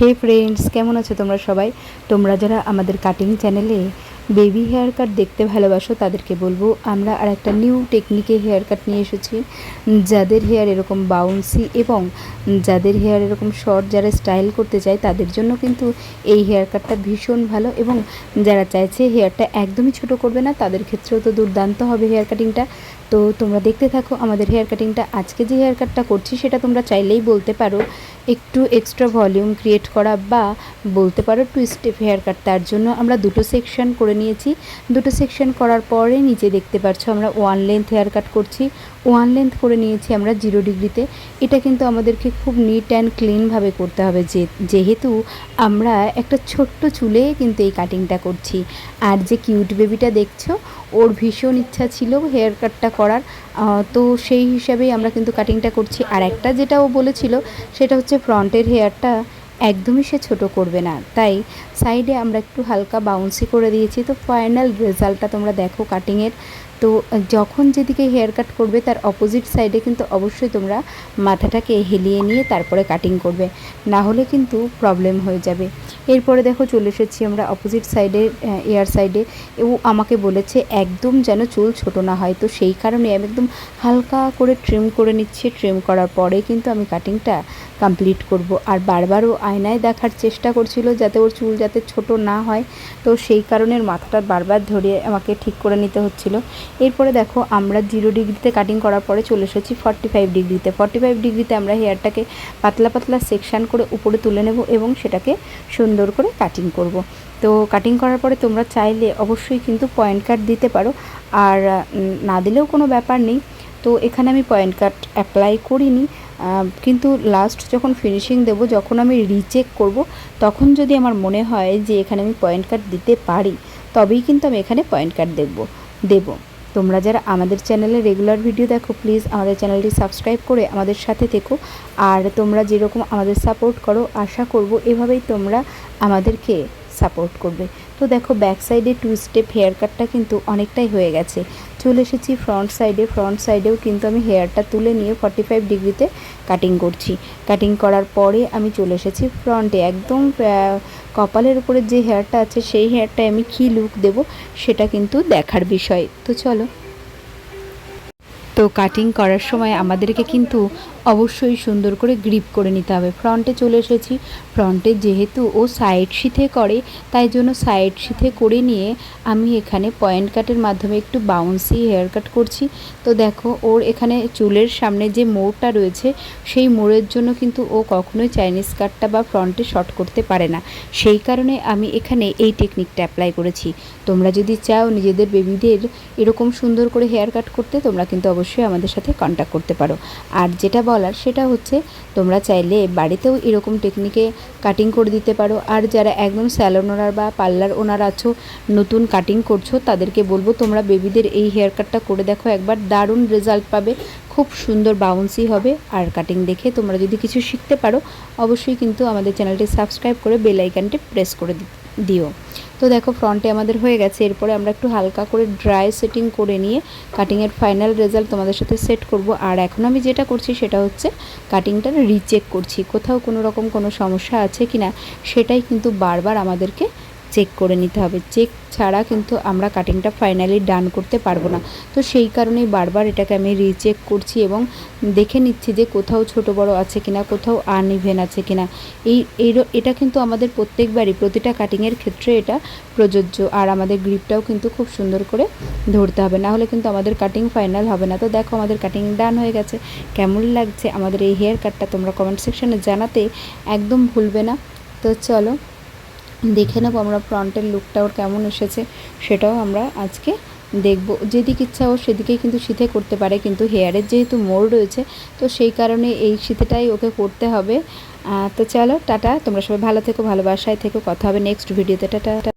হে friends কেমন আছো তোমরা সবাই? তোমরা যারা আমাদের কাটিং চ্যানেলে বেবি হেয়ার কাট দেখতে ভালোবাসো, তাদেরকে বলব। আমরা আর একটা নিউ টেকনিকে হেয়ার কাট নিয়ে এসেছি। যাদের হেয়ার এরকম বাউন্সি এবং যাদের হেয়ার এরকম শর্ট যারা স্টাইল করতে চায়, তাদের জন্য কিন্তু এই হেয়ার কাটটা ভীষণ ভালো এবং যারা চাইছে হেয়ারটা একদমই ছোট করবে না, তাদের ক্ষেত্রেও তো দুর্দান্ত হবে হেয়ার কাটিংটা তো তোমরা দেখতে থাকো আমাদের হেয়ার কাটিংটা আজকে যে হেয়ার কাটটা করছি, সেটা তোমরা চাইলেই বলতে পারো। একটু এক্সট্রা ভলিউম ক্রিয়েট করা বা বলতে পারো টু স্টেপ হেয়ার কাট। তার জন্য আমরা দুটো সেকশন করে নিয়েছি। দুটো সেকশন করার পরে নিচে দেখতে পাচ্ছ আমরা ওয়ান লেন্থ হেয়ার কাট করছি। ওয়ান লেন্থ করে নিয়েছি আমরা জিরো ডিগ্রিতে এটা কিন্তু আমাদেরকে খুব নিট অ্যান্ড ক্লিনভাবে করতে হবে যে, যেহেতু আমরা একটা ছোট্ট চুলে কিন্তু এই কাটিংটা করছি। আর যে কিউট বেবিটা দেখছ, ওর ভীষণ ইচ্ছা ছিল হেয়ার কাটটা করার। তো সেই হিসাবেই আমরা কিন্তু কাটিংটা করছি। আর একটা যেটা ও বলেছিল, সেটা হচ্ছে ফ্রন্টের হেয়ারটা একদমই সে ছোট করবে না। তাই সাইডে আমরা একটু হালকা বাউন্সি করে দিয়েছি। তো ফাইনাল রেজাল্টটা তোমরা দেখো কাটিংয়ের তো যখন যেদিকে হেয়ার কাট করবে, তার অপোজিট সাইডে কিন্তু অবশ্যই তোমরা মাথাটাকে হেলিয়ে নিয়ে তারপরে কাটিং করবে। না হলে কিন্তু প্রবলেম হয়ে যাবে। এরপরে দেখো চলে এসেছি আমরা অপোজিট সাইডে এয়ার সাইডে ও আমাকে বলেছে, একদম যেন চুল ছোট না হয়। তো সেই কারণে আমি একদম হালকা করে ট্রিম করে নিচ্ছি। ট্রিম করার পরে কিন্তু আমি কাটিংটা কমপ্লিট করব। আর বারবারও আয়নায় দেখার চেষ্টা করছিল যাতে ওর চুল যাতে ছোট না হয়। তো সেই কারণে ওর মাথাটা বারবার ধরিয়ে আমাকে ঠিক করে নিতে হচ্ছিল। এরপরে দেখো, আমরা জিরো ডিগ্রিতে কাটিং করার পরে চলে এসেছি ফর্টি ফাইভ ডিগ্রিতে ফর্টি ফাইভ ডিগ্রিতে আমরা হেয়ারটাকে পাতলা পাতলা সেকশান করে উপরে তুলে নেব এবং সেটাকে সুন্দর করে কাটিং করব। তো কাটিং করার পরে তোমরা চাইলে অবশ্যই কিন্তু পয়েন্ট কাট দিতে পারো। আর না দিলেও কোনো ব্যাপার নেই। তো এখানে আমি পয়েন্ট কাট অ্যাপ্লাই করিনি। কিন্তু লাস্ট যখন ফিনিশিং দেব, যখন আমি রিচেক করব, তখন যদি আমার মনে হয় যে এখানে আমি পয়েন্ট কাট দিতে পারি, তবেই কিন্তু আমি এখানে পয়েন্ট কাট দেখব দেব। তোমরা যারা আমাদের চ্যানেলে রেগুলার ভিডিও দেখো প্লিজ আমাদের চ্যানেলটি সাবস্ক্রাইব করে আমাদের সাথে থেকো। আর তোমরা যেরকম আমাদের সাপোর্ট করো, আশা করব এভাবেই তোমরা আমাদেরকে সাপোর্ট করবে। তো দেখো ব্যাক সাইডে টু স্টেপ হেয়ার কাটটা কিন্তু অনেকটাই হয়ে গেছে। চলে এসেছি ফ্রন্ট সাইডে ফ্রন্ট সাইডেও কিন্তু আমি হেয়ারটা তুলে নিয়ে ফর্টি ফাইভ ডিগ্রিতে কাটিং করছি। কাটিং করার পরে আমি চলে এসেছি ফ্রন্টে একদম কপালের উপরে যে হেয়ারটা আছে, সেই হেয়ারটায় আমি কী লুক দেব সেটা কিন্তু দেখার বিষয়। তো চলো। তো কাটিং করার সময় আমাদেরকে কিন্তু অবশ্যই সুন্দর করে গ্রিপ করে নিতে হবে। ফ্রন্টে চলে এসেছি। ফ্রন্টে যেহেতু ও সাইড সিথে করে, তাই জন্য সাইড সিথে করে নিয়ে আমি এখানে পয়েন্ট কাটের মাধ্যমে একটু বাউন্সি হেয়ার কাট করছি। তো দেখো, ওর এখানে চুলের সামনে যে মোড়টা রয়েছে, সেই মোড়ের জন্য কিন্তু ও কখনোই চাইনিজ কাটটা বা ফ্রন্টে শর্ট করতে পারে না। সেই কারণে আমি এখানে এই টেকনিকটা অ্যাপ্লাই করেছি। তোমরা যদি চাও নিজেদের বেবিদের এরকম সুন্দর করে হেয়ার কাট করতে, তোমরা কিন্তু অবশ্যই আমাদের সাথে কন্ট্যাক্ট করতে পারো। আর যেটা বলার সেটা হচ্ছে তোমরা চাইলে বাড়িতেও এরকম টেকনিকে কাটিং করে দিতে পারো। আর যারা একদম স্যালন ওনার বা পার্লার ওনার আছো, নতুন কাটিং করছ, তাদেরকে বলব তোমরা বেবিদের এই হেয়ার কাটটা করে দেখো, একবার দারুণ রেজাল্ট পাবে, খুব সুন্দর বাউন্সি হবে। আর কাটিং দেখে তোমরা যদি কিছু শিখতে পারো, অবশ্যই কিন্তু আমাদের চ্যানেলটি সাবস্ক্রাইব করে বেল আইকনটি প্রেস করে দিও। তো দেখো ফ্রন্টে আমাদের হয়ে গেছে। এরপরে আমরা একটু হালকা করে ড্রাই সেটিং করে নিয়ে কাটিংয়ের ফাইনাল রেজাল্ট তোমাদের সাথে সেট করব। আর এখন আমি যেটা করছি সেটা হচ্ছে কাটিংটা রিচেক করছি। কোথাও কোনো রকম কোনো সমস্যা আছে কি না সেটাই কিন্তু বারবার আমাদেরকে চেক করে নিতে হবে। চেক ছাড়া কিন্তু আমরা কাটিংটা ফাইনালি ডান করতে পারব না। তো সেই কারণেই বারবার এটাকে আমি রিচেক করছি এবং দেখে নিচ্ছি যে কোথাও ছোট বড় আছে কিনা, কোথাও আনইভেন আছে কিনা। এই, এই- এটা কিন্তু আমাদের প্রত্যেকবারই, প্রতিটা কাটিংয়ের ক্ষেত্রে এটা প্রযোজ্য। আর আমাদের গ্রিপটাও কিন্তু খুব সুন্দর করে ধরতে হবে। না হলে কিন্তু আমাদের কাটিং ফাইনাল হবে না। তো দেখো আমাদের কাটিং ডান হয়ে গেছে। কেমন লাগছে আমাদের এই হেয়ার কাটটা তোমরা কমেন্ট সেকশনে জানাতে একদম ভুলবে না। তো চলো দেখে নেব আমরা ফ্রন্টের লুকটা ওর কেমন এসেছে, সেটাও আমরা আজকে দেখব। যেদিক ইচ্ছা ও সেদিকেই কিন্তু শীতে করতে পারে, কিন্তু হেয়ারের যেহেতু মোড় রয়েছে, তো সেই কারণে এই শীতেটাই ওকে করতে হবে। তো চলো, টাটা, তোমরা সবাই ভালো থেকো, ভালোবাসায় থেকো, কথা হবে নেক্সট ভিডিওতে টাটা।